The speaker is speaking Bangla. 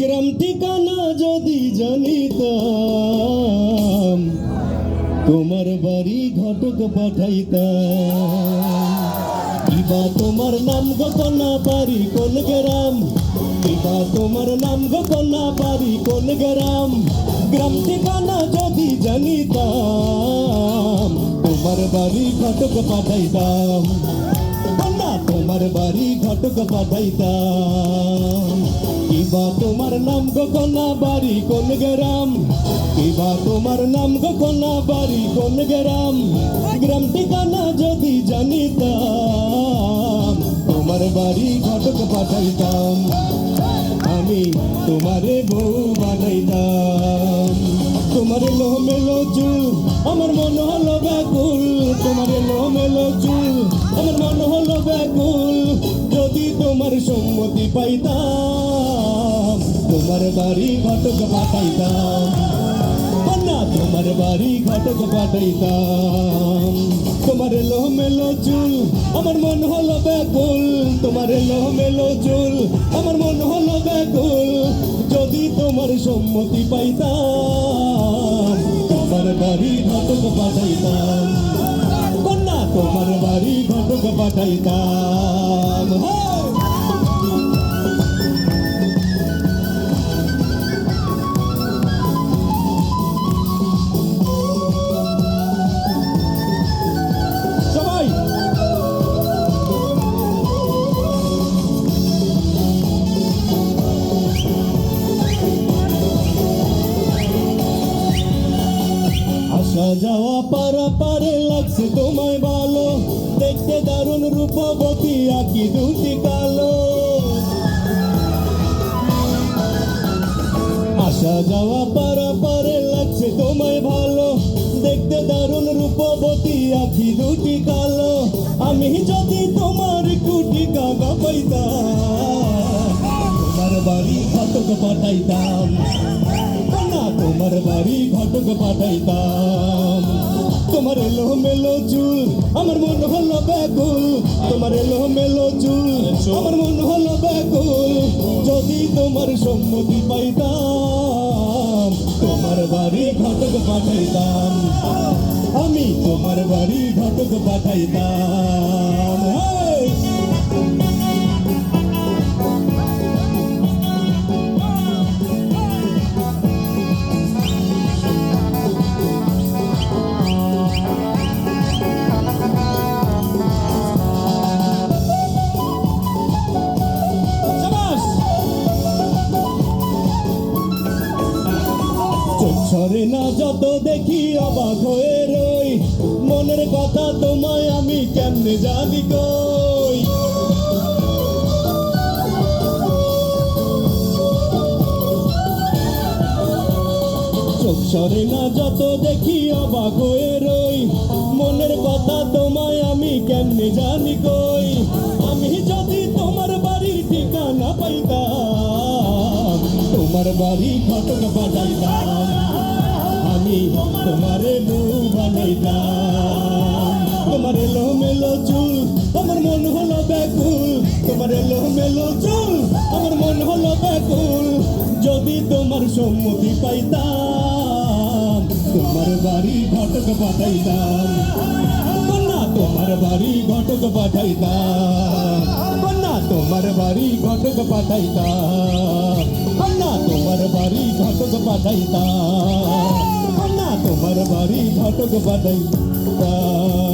গ্রাম ঠিকানা যদি জানিতাম, তোমার বাড়ি ঘটক পাঠাইতাম। কিবা তোমার নাম গোপনা বাড়ি কোন গ্রাম? কিবা তোমার নাম গোপনা বাড়ি কোন গ্রাম? গ্রাম ঠিকানা যদি জানিতাম, তোমার বাড়ি ঘটক পাঠাইতাম। না তোমার বাড়ি ঘটক পাঠাইতাম। কিবা তোমার নাম গোকনা বাড়ি কোন গ্রাম? কিবা তোমার নাম গোকনা বাড়ি কোন গ্রাম? গ্রাম ঠিকানা যদি জানিতাম, তোমার বাড়ি ঘটক পাঠাইতাম। আমি তোমারে বউ বানাইতাম। তোমার লো মেলো চুল আমার মন হলো ব্যাকুল। তোমার লো মেলো চুল আমার মন হলো ব্যাকুল। তোমার সম্মতি পাইতাম, তোমার বাড়ি ঘটক পাঠাইতাম। না তোমার বাড়ি ঘটক পাঠাইতাম। তোমার লো মেলো চুল, আমার মন হলো ব্যাকুল। তোমার লো মেলো চুল, আমার মন হলো ব্যাকুল। যদি তোমার সম্মতি পাইতাম, তোমার বাড়ি ঘটক পাঠাইতাম। কন্যা, তোমার বাড়ি ঘটক পাঠাইতাম। হ্যাঁ। যাওয়া পারা পারে লাগছে তোমায় ভালো। দেখতে দারুণ রূপবতী আঁকি দুটি কালো। আসা যাওয়া পারা পারে লাগছে তোমায় ভালো। দেখতে দারুণ রূপবতী আঁকি দুটি কালো। আমি যদি তোমার কুটি কাকা পাইতাম, তোমার বাড়ি ঘটক পাঠাইতাম। না, তোমার বাড়ি ঘটক পাঠাইতাম। তোমার এলো মেলো চুল, আমার মন হলো ব্যাকুল। তোমার এলো মেলো চুল, আমার মন হলো ব্যাকুল। যদি তোমার সম্মতি পাইতাম, তোমার বাড়ি ঘটক পাঠাইতাম। আমি তোমার বাড়ি ঘটক পাঠাইতাম। সরে না, যত দেখি অবাক হয়ে রই। মনের কথা তোমায় আমি কেমনে জানি কই? চোখ সরে না, যত দেখি অবাক হয়ে রই। মনের কথা তোমায় আমি কেমনে জানি কই? আমি যদি তোমার বাড়ির ঠিকানা পাইতাম, তোমার বাড়ি ঘটক বাজাইতাম। তোমারে বউ বানাইতাম তোমার এলো মেলো চুল, আমার মন হলো ব্যাকুল। তোমার এলো মেলো চুল, আমার মন হলো ব্যাকুল। যদি তোমার সম্মতি পাইতাম, তোমার বাড়ি ঘটক পাঠাইতাম। তোমার বাড়ি ঘটক পাঠাইতাম। কন্যা, তোমার বাড়ি ঘটক পাঠাইতাম। কন্যা, তোমার বাড়ি ঘটক পাঠাইতাম। কন্যা তোমার বাড়ি ঘটক পাঠাইতাম